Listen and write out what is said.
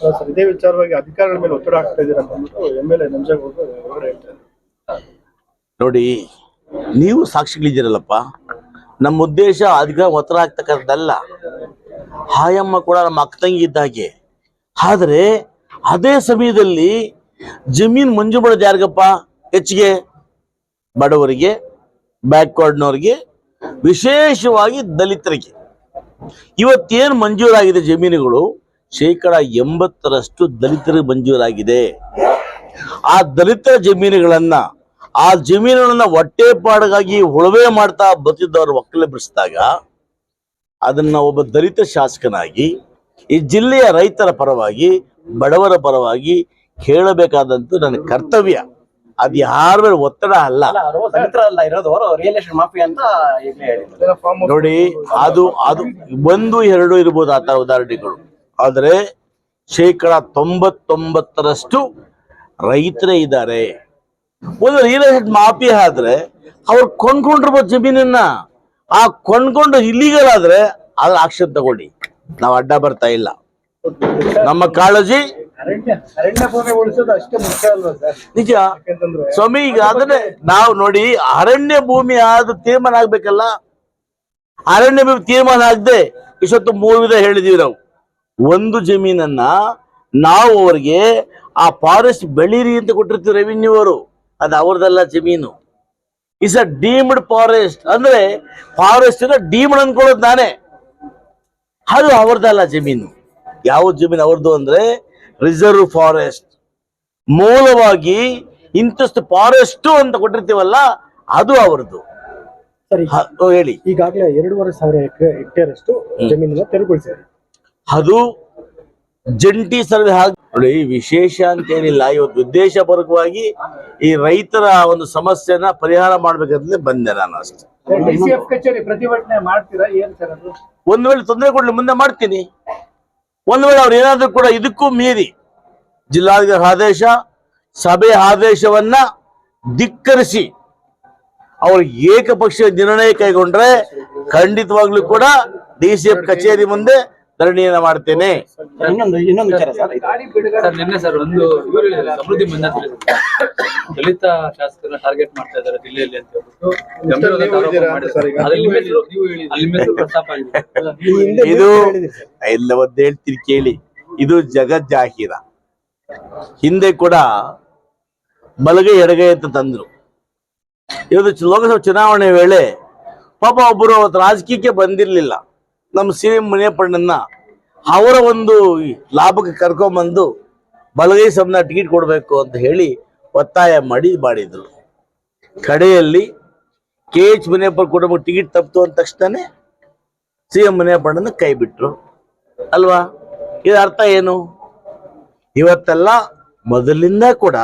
Sir, ಇದೇ ವಿಚಾರವಾಗಿ ಅಧಿಕಾರಿಗಳ ಮೇಲೆ ಒತ್ತಡ ಆಗ್ತಾ ಇದ್ದೀರಾ ಅಂತ ಎಂ ಎಲ್ ಎ ನಂಜೇಗೌಡರು ನೋಡಿ, ನೀವು ಸಾಕ್ಷಿಗಳಿದ್ದೀರಲ್ಲಪ್ಪ. ನಮ್ಮ ಉದ್ದೇಶ ಅಧಿಕಾರ ಒತ್ತಡ ಆಗ್ತಕ್ಕಂಥದ್ದಲ್ಲ ಹಾಯಮ್ಮ ಕೂಡ ನಮ್ಮ ಅಕ್ಕ ತಂಗಿ ಇದ್ದ ಹಾಗೆ. ಆದರೆ, ಅದೇ ಸಮಯದಲ್ಲಿ ಜಮೀನು ಮಂಜು ಮಾಡೋದು ಯಾರಿಗಪ್ಪ? ಹೆಚ್ಚಿಗೆ ಬಡವರಿಗೆ, ಬ್ಯಾಕ್ವರ್ಡ್ನವ್ರಿಗೆ, ವಿಶೇಷವಾಗಿ ದಲಿತರಿಗೆ. ಇವತ್ತೇನು ಮಂಜೂರಾಗಿದೆ ಜಮೀನುಗಳು? ಶೇಕಡ ಎಂಬತ್ತರಷ್ಟು ದಲಿತರಿಗೆ ಮಂಜೂರಾಗಿದೆ. ಆ ದಲಿತರ ಜಮೀನುಗಳನ್ನ ಆ ಜಮೀನುಗಳನ್ನ ಹೊಟ್ಟೆಪಾಡಿಗಾಗಿ ಉಳವೆ ಮಾಡ್ತಾ ಬರ್ತಿದ್ದವ್ರ ಒಕ್ಕಲೆ ಬಿಡಿಸಿದಾಗ ಅದನ್ನ ಒಬ್ಬ ದಲಿತ ಶಾಸಕನಾಗಿ ಈ ಜಿಲ್ಲೆಯ ರೈತರ ಪರವಾಗಿ ಬಡವರ ಪರವಾಗಿ ಹೇಳಬೇಕಾದಂತ ನನ್ನ ಕರ್ತವ್ಯ. ಅದು ಯಾರ ಮೇಲೆ ಒತ್ತಡ ಅಲ್ಲ. ನೋಡಿ ಅದು ಅದು ಒಂದು ಎರಡು ಇರ್ಬೋದು ಆತ ತರ ಉದಾಹರಣೆಗಳು. ಆದರೆ ಶೇಕಡ ತೊಂಬತ್ತೊಂಬತ್ತರಷ್ಟು ರೈತರೇ ಇದ್ದಾರೆ. ಒಂದು ರಿಯಲ್ ಎಸ್ಟೇಟ್ ಮಾಫಿ ಆದ್ರೆ ಅವ್ರು ಕೊಂಡ್ಕೊಂಡಿರ್ಬೋದು ಜಮೀನನ್ನ, ಆ ಕೊಂಡ್ಕೊಂಡು ಇಲ್ಲಿಗಲ್ ಆದ್ರೆ ಅದ್ರ ಆಕ್ಷನ್ ತಗೊಳ್ಳಿ. ನಾವು ಅಡ್ಡ ಬರ್ತಾ ಇಲ್ಲ. ನಮ್ಮ ಕಾಳಜಿ ನಿಜ. ಸ್ವಾಮಿ, ಈಗ ಅದನ್ನೇ ನಾವು ನೋಡಿ, ಅರಣ್ಯ ಭೂಮಿ ಆದ ತೀರ್ಮಾನ ಆಗ್ಬೇಕಲ್ಲ? ಅರಣ್ಯ ಭೂಮಿ ತೀರ್ಮಾನ ಆಗದೆ ಇಷ್ಟೊತ್ತು ಮೂರು ವಿಧ ಹೇಳಿದೀವಿ ನಾವು. ಒಂದು ಜಮೀನನ್ನ ನಾವು ಅವ್ರಿಗೆ ಆ ಫಾರೆಸ್ಟ್ ಬೆಳೀರಿ ಅಂತ ಕೊಟ್ಟಿರ್ತೀವಿ ರೆವಿನ್ಯೂ ಅವರು. ಅದು ಅವ್ರದಲ್ಲ ಜಮೀನು. ಇಸ್ ಅ ಡೀಮ್ಡ್ ಫಾರೆಸ್ಟ್ ಅಂದ್ರೆ ಫಾರೆಸ್ಟ್ ಡೀಮ್ಡ್ ಅನ್ಕೊಳ್ಳೋದು ನಾನೇ. ಅದು ಅವ್ರದ್ದಲ್ಲ ಜಮೀನು. ಯಾವ ಜಮೀನು ಅವ್ರದ್ದು ಅಂದ್ರೆ ರಿಸರ್ವ್ ಫಾರೆಸ್ಟ್ ಮೂಲವಾಗಿ ಇಂತಷ್ಟು ಫಾರೆಸ್ಟ್ ಅಂತ ಕೊಟ್ಟಿರ್ತೀವಲ್ಲ ಅದು ಅವ್ರದ್ದು. ಹೇಳಿ. ಈಗಾಗಲೇ ಎರಡೂವರೆ ಸಾವಿರ ಹೆಕ್ಟೇರ್ ಅಷ್ಟು ಜಮೀನನ್ನ ಅದು ಜಂಟಿ ಸರ್ವೆ ಹಾಗೆ. ನೋಡಿ ವಿಶೇಷ ಅಂತೇನಿಲ್ಲ ಇವತ್ತು ಉದ್ದೇಶಪೂರ್ವಕವಾಗಿ ಈ ರೈತರ ಒಂದು ಸಮಸ್ಯೆನ ಪರಿಹಾರ ಮಾಡ್ಬೇಕಂತಲೇ ಬಂದೆ ನಾನು ಅಷ್ಟೇ. ಒಂದ್ ವೇಳೆ ತೊಂದರೆ ಕೊಡ್ಲಿ ಮುಂದೆ ಮಾಡ್ತೀನಿ. ಒಂದ್ ವೇಳೆ ಅವ್ರು ಏನಾದ್ರೂ ಕೂಡ ಇದಕ್ಕೂ ಮೀರಿ ಜಿಲ್ಲಾಧಿಕಾರಿ ಆದೇಶ ಸಭೆ ಆದೇಶವನ್ನ ಧಿಕ್ಕರಿಸಿ ಅವರು ಏಕಪಕ್ಷೀಯ ನಿರ್ಣಯ ಕೈಗೊಂಡ್ರೆ ಖಂಡಿತವಾಗ್ಲೂ ಕೂಡ ಡಿಸಿಎಫ್ ಸಿ ಎಫ್ ಕಚೇರಿ ಮುಂದೆ ಧರಣಿಯನ್ನ ಮಾಡ್ತೇನೆ. ಇನ್ನೊಂದು ಇನ್ನೊಂದು ವಿಚಾರ ಸರ್ ಸರ್ ನಿನ್ನೆ ಸರ್ ಒಂದು ಇವರು ಹೇಳಿದ್ರು ಸಮೃದ್ಧಿ ಮಂಜಾತ್ ದಲಿತ ಶಾಸಕರನ್ನ ಟಾರ್ಗೆಟ್ ಮಾಡ್ತಾ ಇದ್ದಾರೆ ಜಿಲ್ಲೆಯಲ್ಲಿ ಅಂತ ಹೇಳ್ಬಿಟ್ಟು. ಹೇಳಿದ್ದೀರಾ ಇದು ಹೇಳಿದ್ದೀರಿ. ಎಲ್ಲ ಒಂದು ಹೇಳ್ತೀನಿ ಕೇಳಿ. ಇದು ಜಗತ್ ಜಾಹೀರ. ಹಿಂದೆ ಕೂಡ ಬಲಗೈ ಎಡಗೈ ಅಂತ ತಂದ್ರು. ಇವತ್ತು ಲೋಕಸಭಾ ಚುನಾವಣೆ ವೇಳೆ ಪಾಪ ಒಬ್ಬರು ಅವತ್ತು ರಾಜಕೀಯಕ್ಕೆ ಬಂದಿರಲಿಲ್ಲ. ನಮ್ಮ ಸಿ ಎಂ ಮುನಿಯಪ್ಪಣ್ಣನ್ನ ಅವರ ಒಂದು ಲಾಭಕ್ಕೆ ಕರ್ಕೊಂಬಂದು ಬಲಗೈ ಸಮನ ಟಿಕೆಟ್ ಕೊಡಬೇಕು ಅಂತ ಹೇಳಿ ಒತ್ತಾಯ ಮಾಡಿ ಮಾಡಿದ್ರು. ಕಡೆಯಲ್ಲಿ ಕೆ ಎಚ್ ಮುನಿಯಪ್ಪ ಕುಟುಂಬ ಟಿಕೆಟ್ ತಪ್ಪಿತು ಅಂದ ತಕ್ಷಣ ಸಿ ಎಂ ಮುನಿಯಪ್ಪಣ್ಣನ ಕೈ ಬಿಟ್ರು. ಅಲ್ವಾ? ಇದರ ಅರ್ಥ ಏನು? ಇವತ್ತೆಲ್ಲ ಮೊದಲಿಂದ ಕೂಡ